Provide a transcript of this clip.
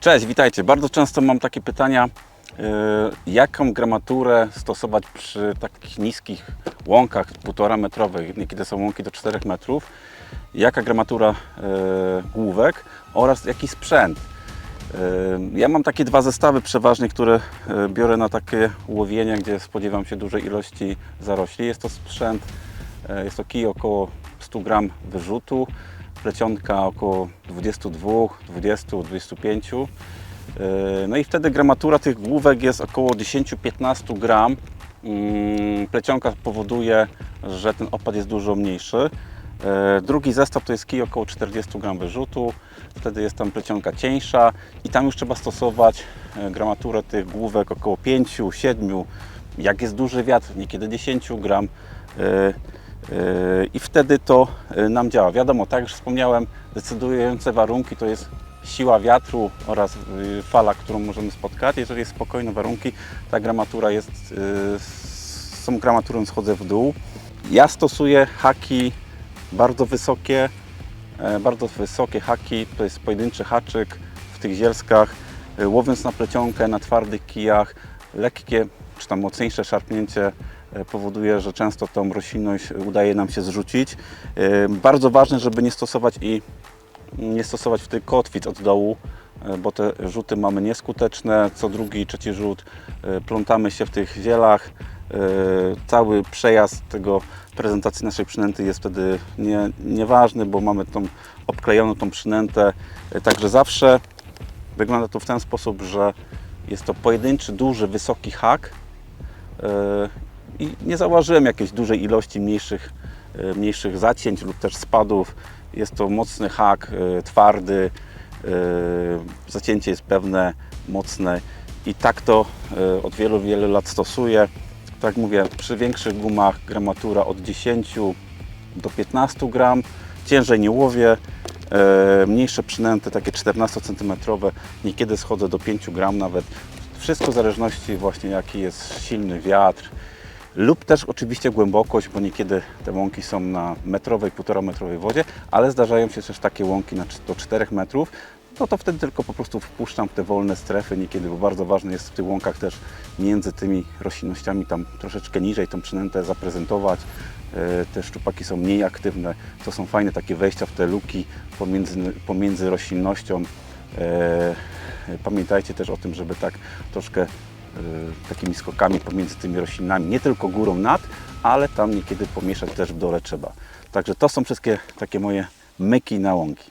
Cześć, witajcie. Bardzo często mam takie pytania, yy, jaką gramaturę stosować przy takich niskich łąkach, półtora metrowych, niekiedy są łąki do 4 metrów, jaka gramatura yy, główek oraz jaki sprzęt. Yy, Ja mam takie dwa zestawy przeważnie, które biorę na takie łowienia, gdzie spodziewam się dużej ilości zarośli. Jest to sprzęt, jest to kij około 100 gram wyrzutu, plecionka około 22, 20, 25. Yy, No i wtedy gramatura tych główek jest około 10-15 gram. Mm, Plecionka powoduje, że ten opad jest dużo mniejszy. E, Drugi zestaw to jest kij około 40 gram wyrzutu, wtedy jest tam plecionka cieńsza i tam już trzeba stosować e, gramaturę tych główek około 5, 7, jak jest duży wiatr, niekiedy 10 gram e, i wtedy to e, nam działa. Wiadomo, tak jak wspomniałem, decydujące warunki to jest siła wiatru oraz y, fala, którą możemy spotkać. Jeżeli jest spokojne warunki, ta gramatura jest, z tą gramaturą schodzę w dół. Ja stosuję haki bardzo wysokie, e, bardzo wysokie haki, to jest pojedynczy haczyk w tych zielskach, e, łowiąc na plecionkę, na twardych kijach, lekkie czy tam mocniejsze szarpnięcie e, powoduje, że często tą roślinność udaje nam się zrzucić. E, Bardzo ważne, żeby nie stosować i nie stosować wtedy kotwic od dołu, e, bo te rzuty mamy nieskuteczne. Co drugi, trzeci rzut e, plątamy się w tych zielach. E, Cały przejazd tego prezentacji naszej przynęty jest wtedy nie, nieważny, bo mamy tą obklejoną tą przynętę. E, Także zawsze wygląda to w ten sposób, że jest to pojedynczy, duży, wysoki hak e, i nie zauważyłem jakiejś dużej ilości mniejszych, e, mniejszych zacięć lub też spadów. Jest to mocny hak, e, twardy, e, zacięcie jest pewne, mocne i tak to od wielu, wielu lat stosuję. Tak jak mówię, przy większych gumach gramatura od 10 do 15 gram, ciężej nie łowię, mniejsze przynęty, takie 14 cm, niekiedy schodzę do 5 gram nawet. Wszystko w zależności właśnie jaki jest silny wiatr, lub też oczywiście głębokość, bo niekiedy te łąki są na metrowej, półtora metrowej wodzie, ale zdarzają się też takie łąki na, do 4 metrów, no to wtedy tylko po prostu wpuszczam te wolne strefy niekiedy, bo bardzo ważne jest w tych łąkach też między tymi roślinnościami tam troszeczkę niżej tą przynętę zaprezentować. E, Te szczupaki są mniej aktywne, to są fajne takie wejścia w te luki pomiędzy, pomiędzy roślinnością. E, Pamiętajcie też o tym, żeby tak troszkę takimi skokami pomiędzy tymi roślinami, nie tylko górą nad, ale tam niekiedy pomieszać też w dole trzeba. Także to są wszystkie takie moje myki na łąki.